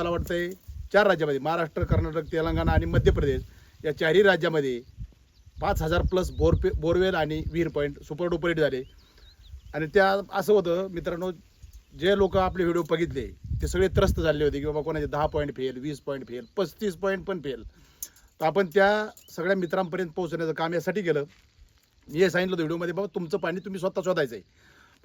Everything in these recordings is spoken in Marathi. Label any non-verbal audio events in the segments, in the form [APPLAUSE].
मला वाटतंय चार राज्यामध्ये महाराष्ट्र कर्नाटक तेलंगणा आणि मध्य प्रदेश या चारही राज्यामध्ये पाच हजार प्लस बोर बोरवेल आणि विहीर पॉईंट सुपर डुपरेट झाले. आणि त्या असं होतं मित्रांनो जे लोक आपले व्हिडिओ बघितले ते सगळे त्रस्त झाले होते की बाबा कोणाचे दहा पॉईंट फेल वीस पॉईंट फेल पस्तीस पॉईंट पण फेल. तर आपण त्या सगळ्या मित्रांपर्यंत पोहोचण्याचं काम यासाठी केलं. मी हे सांगितलं होतं व्हिडिओमध्ये बाबा तुमचं पाणी तुम्ही स्वतः शोधायचं आहे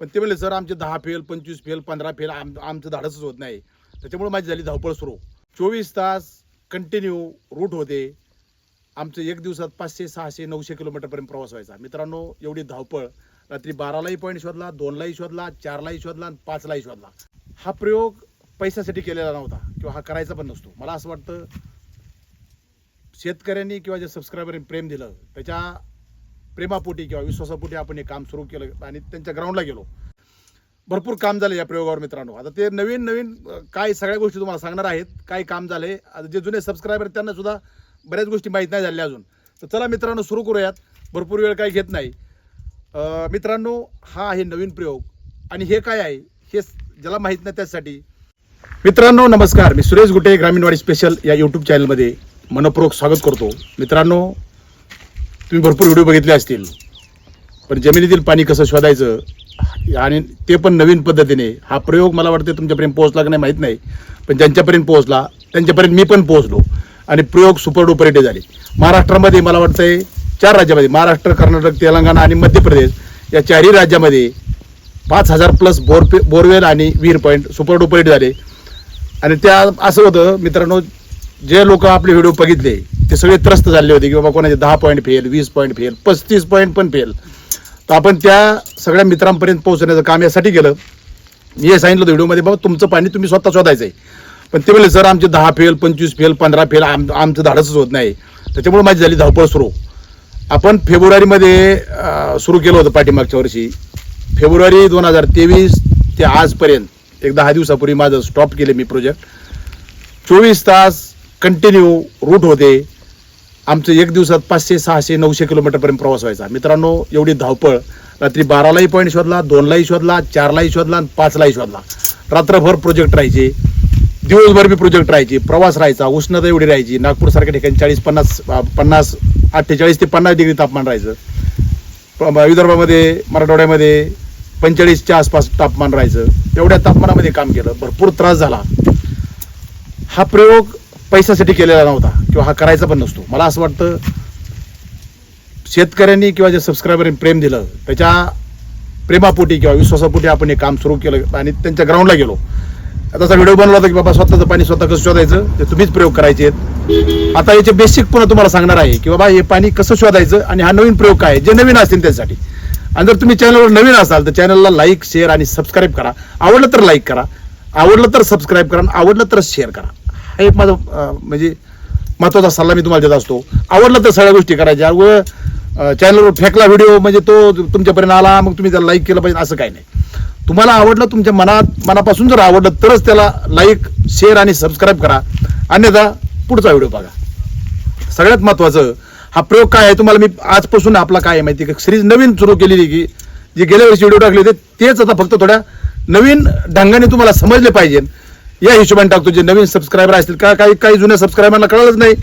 पण ते म्हणले सर आमचे दहा फेल पंचवीस फेल पंधरा फेल आम आमचं धाडसच होत नाही. त्याच्यामुळे माझी झाली धावपळ सुरू. चोवीस तास कंटिन्यू रूट होते. आमचं एक दिवसात पाचशे सहाशे नऊशे किलोमीटरपर्यंत प्रवास व्हायचा. मित्रांनो एवढी धावपळ. रात्री बारालाही पॉईंट शोधला दोनलाही शोधला चारलाही शोधला आणि पाचलाही शोधला. हा प्रयोग पैशासाठी केलेला नव्हता किंवा हा करायचा पण नसतो. मला असं वाटतं शेतकऱ्यांनी किंवा जे सबस्क्रायबरनी प्रेम दिलं त्याच्या प्रेमापोटी किंवा विश्वासापोटी आपण हे काम सुरू केलं आणि त्यांच्या ग्राउंडला गेलो. भरपूर काम झालं या प्रयोगावर मित्रांनो. आता ते नवीन नवीन काय सगळ्या गोष्टी तुम्हाला सांगणार आहेत काय काम झाले आता जे जुने सबस्क्रायबर त्यांना सुद्धा बऱ्याच गोष्टी माहीत नाही झाल्या अजून. तर चला मित्रांनो सुरू करूयात. भरपूर वेळ काही घेत नाही. मित्रांनो हा आहे नवीन प्रयोग. आणि हे काय आहे? हे ज्याला माहीत नाही त्यासाठी मित्रांनो नमस्कार. मी सुरेश गुटे ग्रामीणवाडी स्पेशल या यूट्यूब चॅनलमध्ये मनपूर्वक स्वागत करतो. मित्रांनो तुम्ही भरपूर व्हिडिओ बघितले असतील. पण जमिनीतील पाणी कसं शोधायचं? आणि ते पण नवीन पद्धतीने. हा प्रयोग मला वाटतं तुमच्यापर्यंत पोहोचला की नाही माहीत नाही. पण ज्यांच्यापर्यंत पोहोचला त्यांच्यापर्यंत मी पण पोहोचलो. आणि प्रयोग सुपर डुपर झाले. महाराष्ट्रामध्ये मला वाटतंय चार राज्यामध्ये महाराष्ट्र कर्नाटक तेलंगणा आणि मध्य प्रदेश या चारही राज्यामध्ये पाच हजार प्लस बोर बोरवेल आणि विहीर पॉईंट सुपर डुपर झाले. आणि त्या असं होतं मित्रांनो जे लोक आपले व्हिडिओ बघितले ते सगळे त्रस्त झाले होते की बाबा कोणाचे दहा पॉईंट फेल वीस पॉईंट फेल पस्तीस पॉईंट पण फेल. तर आपण त्या सगळ्या मित्रांपर्यंत पोहोचण्याचं काम यासाठी केलं. हे सांगितलं होतं व्हिडिओमध्ये बाबा तुमचं पाणी तुम्ही स्वतः शोधायचं आहे पण ते म्हणले सर आमचे दहा फेल पंचवीस फेल पंधरा फेल आम आमचं धाडसच होत नाही. त्याच्यामुळे माझी झाली धावपळ सुरू. आपण फेब्रुवारीमध्ये सुरू केलं होतं पाठीमागच्या वर्षी. फेब्रुवारी दोन हजार तेवीस ते आजपर्यंत एक दहा दिवसापूर्वी माझं स्टॉप केले मी प्रोजेक्ट चोवीस तास कंटिन्यू रूट होते. आमचं एक दिवसात पाचशे सहाशे नऊशे किलोमीटरपर्यंत प्रवास व्हायचा. मित्रांनो एवढी धावपळ. रात्री बारालाही पॉईंट शोधला दोनलाही शोधला चारलाही शोधला आणि पाचलाही शोधला. रात्रभर प्रोजेक्ट राहायचे. दिवसभर बी प्रोजेक्ट राहायचे. प्रवास राहायचा. उष्णता एवढी राहायची. नागपूरसारख्या ठिकाणी चाळीस पन्नास पन्नास अठ्ठेचाळीस ते पन्नास डिग्री तापमान राहायचं. विदर्भामध्ये मराठवाड्यामध्ये पंचेचाळीसच्या आसपास तापमान राहायचं. एवढ्या तापमानामध्ये काम केलं. भरपूर त्रास झाला. हा प्रयोग पैशासाठी केलेला नव्हता किंवा हा करायचा पण नसतो. मला असं वाटतं शेतकऱ्यांनी किंवा जे सबस्क्रायबरनी प्रेम दिलं त्याच्या प्रेमापोटी किंवा विश्वासापोटी आपण हे काम सुरू केलं आणि त्यांच्या ग्राउंडला गेलो. तसा व्हिडिओ बनवला होता की बाबा स्वतःचं पाणी स्वतः कसं शोधायचं ते तुम्हीच प्रयोग करायचे आहेत. आता याचे बेसिक पुन्हा तुम्हाला सांगणार आहे की बाबा हे पाणी कसं शोधायचं आणि हा नवीन प्रयोग काय जे नवीन असतील त्यासाठी आणि जर तुम्ही चॅनलवर नवीन असाल तर चॅनलला लाईक शेअर आणि सबस्क्राईब करा. आवडलं तर लाईक करा. आवडलं तर सबस्क्राईब करा आणि आवडलं तर शेअर करा. हा एक माझा म्हणजे महत्त्वाचा सल्ला मी तुम्हाला देत असतो. आवडलं तर सगळ्या गोष्टी करायच्या. व चॅनलवर फेकला व्हिडिओ म्हणजे तो तुमच्यापर्यंत आला मग तुम्ही त्याला लाईक केलं पाहिजे असं काही नाही. तुम्हाला आवडलं तुमच्या मनात मनापासून जर आवडलं तरच त्याला लाईक शेअर आणि सबस्क्राईब करा. अन्यथा पुढचा व्हिडिओ बघा. सगळ्यात महत्वाचं हा प्रयोग काय आहे तुम्हाला मी आजपासून आपला काय आहे माहिती आहे का? सिरीज नवीन सुरू केलेली की जे गेल्या वर्षी व्हिडिओ टाकले होते तेच आता फक्त थोड्या नवीन ढंगाने तुम्हाला समजले पाहिजे. या हिशोबाने टाकतो जे नवीन सबस्क्रायबर असतील. का काही काही जुन्या सबस्क्रायबरला कळलंच नाही.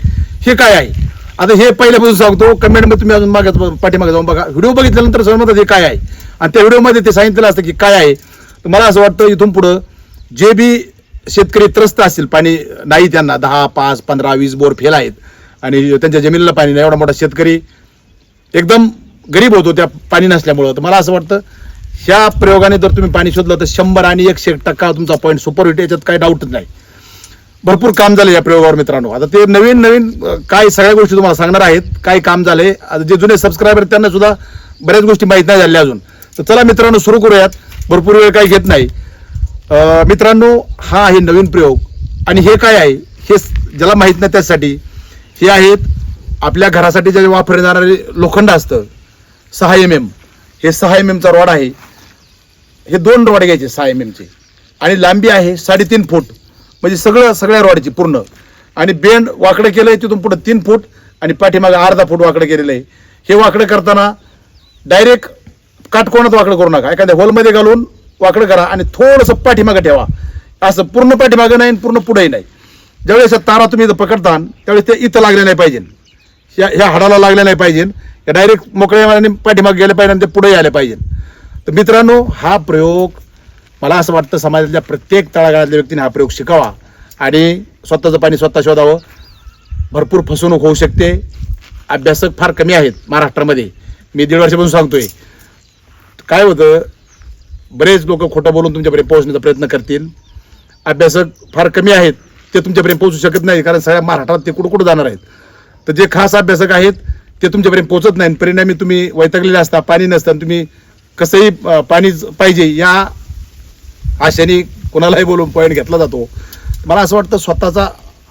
हे काय आहे? आता हे पहिल्यापासून सांगतो कमेंटमध्ये तुम्ही अजून मागे पाठीमागे जाऊन बघा. व्हिडिओ बघितल्यानंतर समजतात हे काय आहे? आणि त्या व्हिडिओमध्ये ते सांगितलेलं असतं की काय आहे? तर मला असं वाटतं इथून पुढं जे बी शेतकरी त्रस्त असतील पाणी नाही त्यांना दहा पाच पंधरा वीस बोर फेल आहेत आणि त्यांच्या जमिनीला पाणी नाही एवढा मोठा शेतकरी एकदम गरीब होतो त्या पाणी नसल्यामुळं. तर मला असं वाटतं ह्या प्रयोगाने जर तुम्ही पाणी शोधलं तर शंभर आणि एकशे एक टक्का तुमचा पॉईंट सुपर हिट याच्यात काही डाऊटच नाही. भरपूर काम झालं या प्रयोगावर मित्रांनो. आता ते नवीन नवीन काय सगळ्या गोष्टी तुम्हाला सांगणार आहेत. काय काम झाले आता जे जुने सबस्क्रायबर त्यांना सुद्धा बऱ्याच गोष्टी माहीत नाही झाल्या अजून. तर चला मित्रांनो सुरू करूयात. भरपूर वेळ काही घेत नाही. मित्रांनो हा आहे नवीन प्रयोग. आणि हे काय आहे? हे ज्याला माहीत नाही त्यासाठी हे आहेत आपल्या घरासाठी जे वापरले जाणारे लोखंड असतं. सहा एम एम हे सहा एम एमचा रॉड आहे. हे दोन रॉड घ्यायचे सहा एम एमचे आणि लांबी आहे साडेतीन फूट. म्हणजे सगळं सगळ्या रॉडची पूर्ण. आणि बेंड वाकडं केलं आहे तिथून पुढं तीन फूट आणि पाठीमागे अर्धा फूट वाकडं केलेलं आहे. हे वाकडं करताना डायरेक्ट काटकोणात वाकडं करू नका. एखाद्या होलमध्ये घालून वाकडं करा आणि थोडंसं पाठीमागं ठेवा. असं पूर्ण पाठीमागं नाही पूर्ण पुढेही नाही. ज्यावेळेस तारा तुम्ही इथं पकडता त्यावेळेस ते इथं लागले नाही पाहिजे. ह्या ह्या हाडाला लागल्या नाही पाहिजे. डायरेक्ट मोकळ्या मनाने पाठीमागे गेले पाहिजे आणि ते पुढे यायला पाहिजे. तर मित्रांनो हा प्रयोग मला असं वाटतं समाजातल्या प्रत्येक तळागाळातल्या व्यक्तीने हा प्रयोग शिकावा आणि स्वतःचं पाणी स्वतः शोधावं. भरपूर फसवणूक होऊ शकते. अभ्यासक फार कमी आहेत महाराष्ट्रामध्ये. मी दीड वर्षापासून सांगतोय. काय होतं बरेच लोक खोटं बोलून तुमच्यापर्यंत पोहोचण्याचा प्रयत्न करतील. अभ्यासक फार कमी आहेत ते तुमच्यापर्यंत पोहोचू शकत नाही कारण सगळ्या महाराष्ट्रात ते कुठं कुठं जाणार आहेत. तर जे खास अभ्यासक आहेत ते तुमच्यापर्यंत पोहोचत नाही. परिणामी तुम्ही वैतागलेले असता पाणी नसताना तुम्ही कसंही पाणी पाहिजे या आशेने कोणालाही बोलून पॉईंट घेतला जातो. मला असं वाटतं स्वतःचा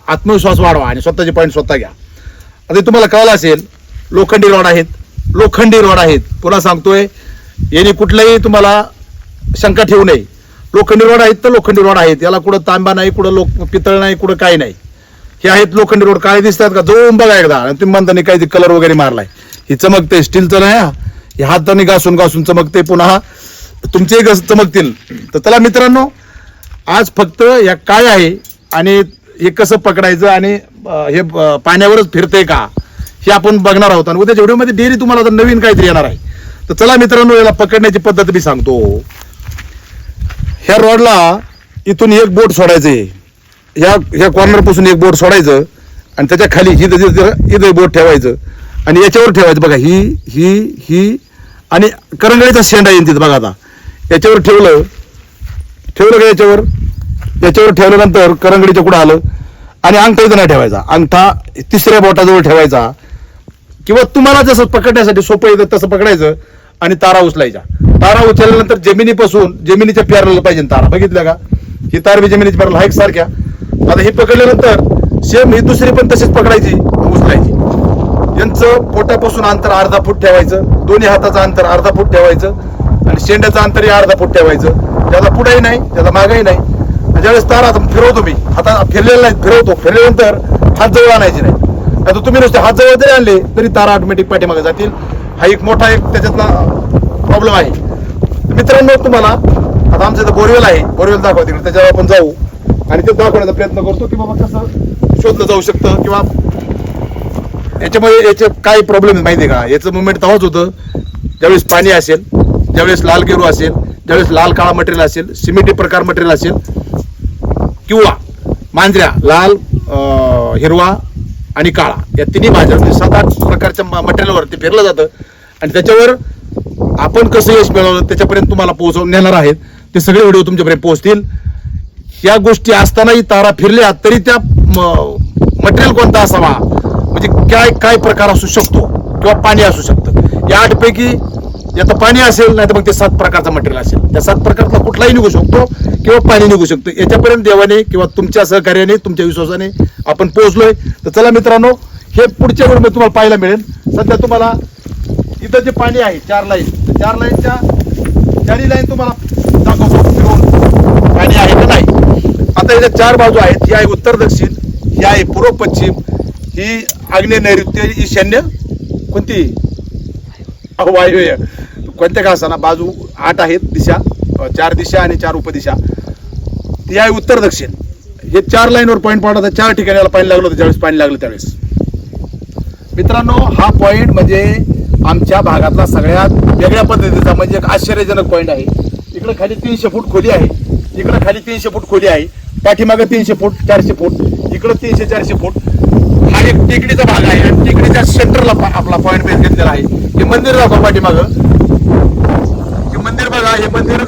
आत्मविश्वास वाढवा आणि स्वतःचे पॉईंट स्वतः घ्या. आता हे तुम्हाला कळलं असेल लोखंडी रॉड आहेत. लोखंडी रॉड आहेत. पुन्हा सांगतोय याने कुठलाही तुम्हाला शंका ठेवू नये. लोखंडी रॉड आहेत तर लोखंडी रॉड आहेत. याला कुठं तांबा नाही कुठं लोक पितळ नाही कुठं काही नाही. हे आहेत लोखंडी रोड काळे दिसतात का? जाऊन बघा एकदा. आणि तुम्ही म्हणता नाही काही कलर वगैरे मारलाय. ही चमकते स्टीलचं नाही हा. हे हाताने घासून घासून चमकते पुन्हा तुमचे चमकतील. तर चला मित्रांनो आज फक्त या काय आहे आणि हे कसं पकडायचं आणि हे पाण्यावरच फिरते का हे आपण बघणार आहोत. आणि उद्याच्या व्हिडिओमध्ये डेअरी तुम्हाला आता नवीन काहीतरी येणार आहे. तर चला मित्रांनो याला पकडण्याची पद्धत मी सांगतो. ह्या रॉडला इथून एक बोट सोडायचं आहे ह्या ह्या कॉर्नरपासून एक बोट सोडायचं आणि त्याच्याखाली इथं इथं बोट ठेवायचं. आणि याच्यावर ठेवायचं. बघा ही ही ही आणि करंगळीचा शेंडा येईल तिथं बघा आता. याच्यावर ठेवलं. ठेवलं का याच्यावर? याच्यावर ठेवल्यानंतर करंगडीच्या कुठं आलं? आणि अंगठा इथं नाही ठेवायचा. अंगठा तिसऱ्या बोटाजवळ ठेवायचा. किंवा तुम्हाला जसं पकडण्यासाठी सोपं येतं तसं पकडायचं आणि तारा उचलायच्या. तारा उचलल्यानंतर जमिनीपासून जमिनीच्या पेरला पाहिजे तारा. बघितल्या का? ही तार बी जमिनीची पेरला हा एक सारख्या? आता हे पकडल्यानंतर सेम ही दुसरी पण तशीच पकडायची उचलायची. यांचं पोटापासून अंतर अर्धा फूट ठेवायचं दोन्ही हाताचं अंतर अर्धा फूट ठेवायचं आणि शेंड्याचं अंतरही अर्धा फूट ठेवायचं. त्याला पुढेही नाही त्याला मागही नाही. ज्यावेळेस तारा आता फिरवतो मी आता फिरलेला नाही फिरवतो. फिरल्यानंतर हात जवळ आणायचे नाही. आता तुम्ही नुसते हात जवळ जरी आणले तरी तारा ऑटोमॅटिक पाठीमागे जातील. हा एक मोठा एक त्याच्यातला प्रॉब्लेम आहे. मित्रांनो तुम्हाला आता आमचं इथं बोरवेल आहे. बोरवेल दाखवा तिकडे त्याच्यावर आपण जाऊ. आणि ते दाखवण्याचा प्रयत्न करतो की बाबा कसं शोधलं जाऊ शकतं किंवा याच्यामध्ये याचे काय प्रॉब्लेम माहिती आहे का? याचं मुवमेंट तेव्हाच होतं. ज्यावेळेस पाणी असेल ज्यावेळेस लाल गेरू असेल ज्यावेळेस लाल काळा मटेरियल असेल सिमेंटी प्रकार मटेरियल असेल किंवा मांजऱ्या लाल हिरवा आणि काळा या तिन्ही भाज्या म्हणजे सात आठ प्रकारच्या मटेरियलवर ते फिरलं जातं. आणि त्याच्यावर आपण कसं यश मिळवलं त्याच्यापर्यंत तुम्हाला पोहोचवून नेणार आहेत. ते सगळे व्हिडिओ तुमच्यापर्यंत पोहोचतील. या गोष्टी असतानाही तारा फिरल्या तरी त्या मटेरियल कोणता असावा? म्हणजे काय काय प्रकार असू शकतो? किंवा पाणी असू शकतं. या आठपैकी आता पाणी असेल नाही तर मग ते सात प्रकारचा मटेरियल असेल. त्या सात प्रकारचा कुठलाही निघू शकतो किंवा पाणी निघू शकतो. याच्यापर्यंत देवाने किंवा तुमच्या सहकार्याने तुमच्या विश्वासाने आपण पोहोचलोय. तर चला मित्रांनो हे पुढच्या वेळी तुम्हाला पाहायला मिळेल. सध्या तुम्हाला इथं जे पाणी आहे चार लाईन. चार लाईनच्या चारही लाईन तुम्हाला दाखवतो. पाणी आहे का नाही? आता याच्या चार बाजू आहेत. ही आहे उत्तर दक्षिण ही आहे पूर्व पश्चिम ही आग्नेय नैऋत्य ईशान्य कोणती? अहो, वायव्य. कोणत्या का असताना बाजू आठ आहेत? दिशा. चार दिशा आणि चार उपदिशा. ती आहे उत्तर दक्षिण. हे चार लाईनवर पॉईंट पडला चार ठिकाणी पाणी लागलं होतं ज्यावेळेस पाणी लागलं त्यावेळेस. मित्रांनो हा पॉईंट म्हणजे आमच्या भागातला सगळ्यात वेगळ्या पद्धतीचा म्हणजे एक आश्चर्यजनक पॉईंट आहे. इकडं खाली तीनशे फूट खोली आहे. इकडं खाली तीनशे फूट खोली आहे. पाठीमागे तीनशे फूट चारशे फूट. इकडं तीनशे चारशे फूट. हा एक टेकडीचा भाग आहे आणि टेकडीच्या सेंटरला आपला पॉईंट बेस घेतलेला आहे. हे मंदिर दाखव पाठीमागं. हे मंदिर बघा हे मंदिर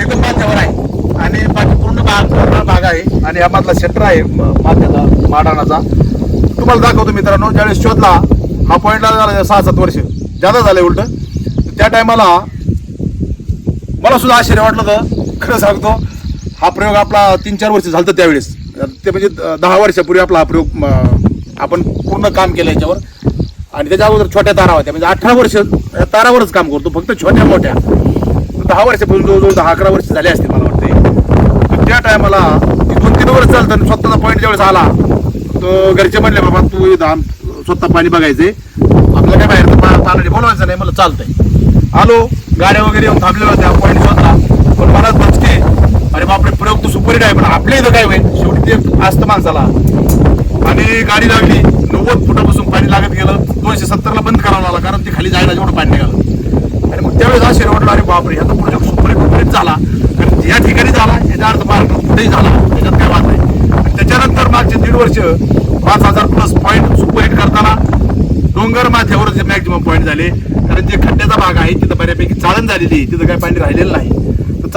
एकदम माथ्यावर आहे. आणि बाकी पूर्ण भाग पूर्ण भाग आहे. आणि हा मधला सेंटर आहे माथ्याचा माडाणाचा. तुम्हाला दाखवतो मित्रांनो ज्यावेळेस शोधला हा पॉईंटला झाला सहा सात वर्ष. जादा झाले उलट. त्या टायमाला मला सुद्धा आश्चर्य वाटलं तर खरं सांगतो हा प्रयोग आपला तीन चार वर्ष झालं त्यावेळेस. ते म्हणजे दहा वर्षापूर्वी आपला हा प्रयोग आपण पूर्ण काम केलं याच्यावर. आणि त्याच्या अगोदर छोट्या तारा होत्या. म्हणजे अठरा वर्ष या तारावरच काम करतो. फक्त छोट्या मोठ्या. दहा वर्षापासून जवळजवळ दहा अकरा वर्ष झाले असते मला वाटते त्या टायमाला दोन तीन वर्ष चालतं आणि स्वतःचा पॉईंट ज्यावेळेस आला तर घरचे म्हणले बाबा तू इथं स्वतः पाणी बघायचे आपलं काय बाहेर पाणी बोलवायचं नाही. मला चालतंय. आलो गाड्या वगैरे येऊन थांबलेल्या होत्या पॉईंट स्वतः पण मला बचके अरे आहे पण आपल्या इथं काय होईल? शेवटी ते असतं माणसाला. आणि गाडी लागली नव्वद फुटापासून पाणी लागत गेलं दोनशे सत्तरला बंद करावं लागला कारण ते खाली जायला जेवढं पाणी निघालं. आणि मग त्यावेळेस असे वाटलं अरे बापरे आता प्रोजेक्ट सुपरीत सुपरीत झाला. कारण या ठिकाणी झाला याचा अर्थ मार्ग कुठेही झाला त्याच्यात काय वाद नाही. त्याच्यानंतर मागचे दीड वर्ष पाच हजार प्लस पॉईंट सुपरहिट करताना डोंगर माथ्यावर जे मॅक्झिमम पॉईंट झाले कारण जे खड्ड्याचा भाग आहे तिथं बऱ्यापैकी चाळण झालेली तिथं काही पाणी राहिलेलं नाही.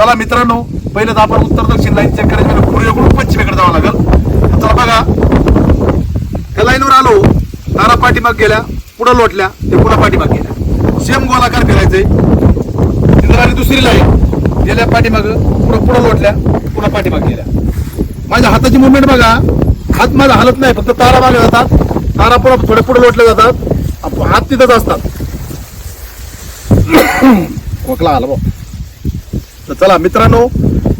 चला मित्रांनो पहिलं तर आपण उत्तर दक्षिण लाईन चेक करायची पूर्वेकडून पश्चिमेकडे जावं लागेल. चला बघा. त्या लाईनवर आलो. तारा पाठीमाग गेल्या पुढं लोटल्या ते पुन्हा पाठीमाग गेल्या. सेम गोलाकार फिरायचंय. इंद्राने आली दुसरी लाईन गेल्या पाठीमाग पुढं पुढं लोटल्या पुन्हा पाठीमाग गेल्या. माझ्या हाताची मुवमेंट बघा. हात माझा हलत नाही फक्त तारा मागे जातात. तारा पुढं थोडे पुढे लोटले जातात. हात तिथंच असतात. [COUGHS] खोकला आला भाऊ तर चला मित्रांनो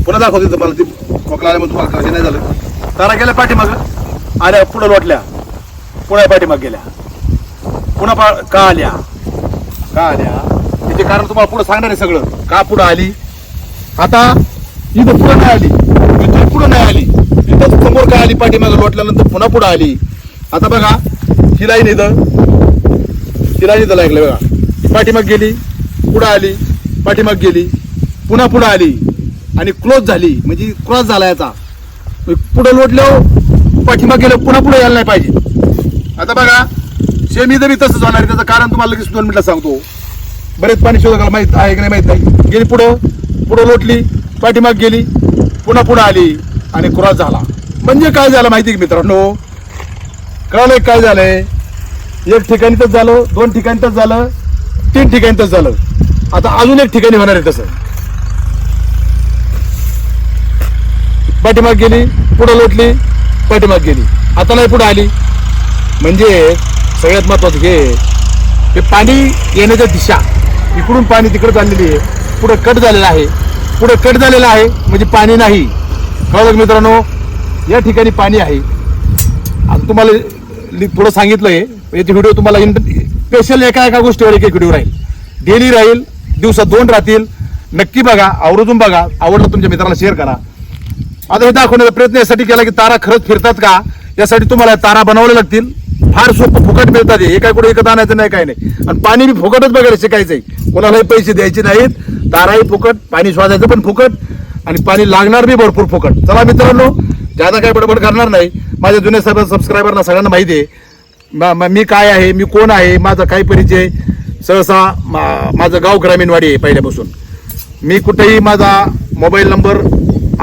पुन्हा दाखवते तुम्हाला. ती खोकला आल्यामुळे तुम्हाला काळजी नाही झालं. तारा गेल्या पाठीमाग? आल्या पुढं लोटल्या. पुण्या पाठीमाग गेल्या. पुन्हा पा का आल्या? का आल्या? त्याचे कारण तुम्हाला पुढं सांगणार आहे सगळं. का पुढं आली? आता इथं पुढं नाही आली. इथं पुढं नाही आली. इथं समोर काय आली? पाठीमागं लोटल्यानंतर पुन्हा पुढं आली. आता बघा शिलाई निधं शिलाई ही ऐकलं लागलं बघा. पाठीमाग गेली पुढं आली पाठीमाग गेली. पुन्हा पुढं आली आणि क्लोज झाली. म्हणजे क्रॉस झाला याचा. पुढं लोटल्यावर पाठीमाग गेलं पुन्हा पुढे यायला नाही पाहिजे. आता बघा शेमी जरी तसंच होणार आहे. त्याचं कारण तुम्हाला लगेच दोन मिनिटं सांगतो. बरेच पाणी शोधकाला माहीत आहे की नाही माहीत नाही. गेली पुढं पुढं लोटली पाठीमाग गेली पुन्हा पुढं आली आणि क्रॉस झाला. म्हणजे काय झालं माहिती की मित्रांनो? कळलंय काय झालंय? एक ठिकाणी तर झालं दोन ठिकाणी तर झालं तीन ठिकाणी तर झालं. आता अजून एक ठिकाणी होणार आहे तसं. पाठीमाग गेली पुढं लोटली पाठीमाग गेली. आता नाही पुढे आली. म्हणजे सगळ्यात महत्वाचं हे हे पाणी येण्याच्या दिशा. इकडून पाणी तिकडे चाललेली आहे. पुढे कट झालेला आहे. पुढे कट झालेला आहे म्हणजे पाणी नाही. कळलं मित्रांनो? या ठिकाणी पाणी आहे. आता तुम्हाला थोडं पुढं सांगितलंय याचे व्हिडिओ तुम्हाला स्पेशल एका एका गोष्टीवर एक एक व्हिडिओ राहील. डेली राहील दिवसात दोन राहतील. नक्की बघा आवर्जून बघा. आवडलं तुमच्या मित्राला शेअर करा. आता हे दाखवण्याचा प्रयत्न यासाठी केला की तारा खरंच फिरतात का? यासाठी तुम्हाला तारा बनवावे लागतील. फार सोपं फुकट मिळतात हे. काय कुठे एकत आणायचं नाही काय नाही. आणि पाणी बी फुकटच बघायला शिकायचंय. कोणालाही पैसे द्यायचे नाहीत. ताराही फुकट पाणी शोधायचं पण फुकट आणि पाणी लागणार बी भरपूर फुकट. चला मित्रांनो ज्यादा काय बडबड करणार नाही. माझ्या जुन्या सर्व सबस्क्रायबरना सगळ्यांना माहिती आहे. मी काय आहे मी कोण आहे माझा काय परिचय? सहसा मा- माझं गाव ग्रामीणवाडी आहे पहिल्यापासून. मी कुठेही माझा मोबाईल नंबर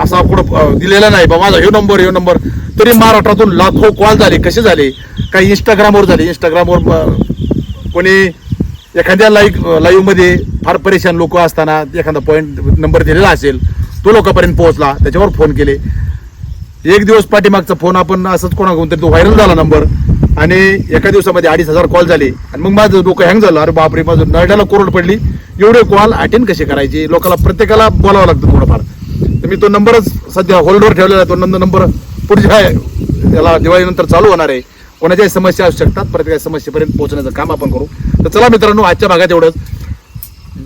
असा कुठं दिलेला नाही. बा माझा ह्यो नंबर ह्यो नंबर तरी महाराष्ट्रातून लाखो कॉल झाले. कसे झाले? काही इंस्टाग्रामवर झाले. इंस्टाग्रामवर कोणी एखाद्या लाईव्ह लाईव्हमध्ये फार परेशान लोक असताना एखादा पॉईंट नंबर दिलेला असेल तो लोकांपर्यंत पोहोचला. त्याच्यावर फोन केले. एक दिवस पाठीमागचा फोन आपण असंच कोणाकडून तरी तो व्हायरल झाला नंबर आणि एका दिवसामध्ये अडीच हजार कॉल झाले. आणि मग माझं डोकं हँग झालं. अरे बापरे माझं नरड्याला कोरड पडली. एवढे कॉल अटेंड कसे करायचे? लोकांना प्रत्येकाला बोलावं लागतं थोडंफार. तर मी तो नंबरच सध्या होल्डवर ठेवलेला आहे. तो नंतर नंबर पुढच्या याला दिवाळीनंतर चालू होणार आहे. कोणाच्याही समस्या असू शकतात प्रत्येकाच्या समस्येपर्यंत पोहोचण्याचं काम आपण करू. तर चला मित्रांनो आजच्या भागात एवढंच.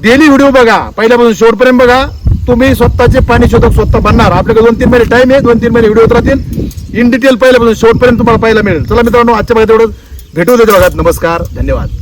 डेली व्हिडिओ बघा. पहिल्यापासून शेवटपर्यंत बघा. तुम्ही स्वतःचे पाणी शोधक स्वतः बनणार. आपल्याकडे दोन तीन महिने टाइम आहे दोन तीन महिने व्हिडिओ राहतील. इन डिटेल पहिल्यापासून शेवटपर्यंत तुम्हाला पाहायला मिळेल. चला मित्रांनो आजच्या भागात एवढं भेटू देतो बघा नमस्कार. धन्यवाद.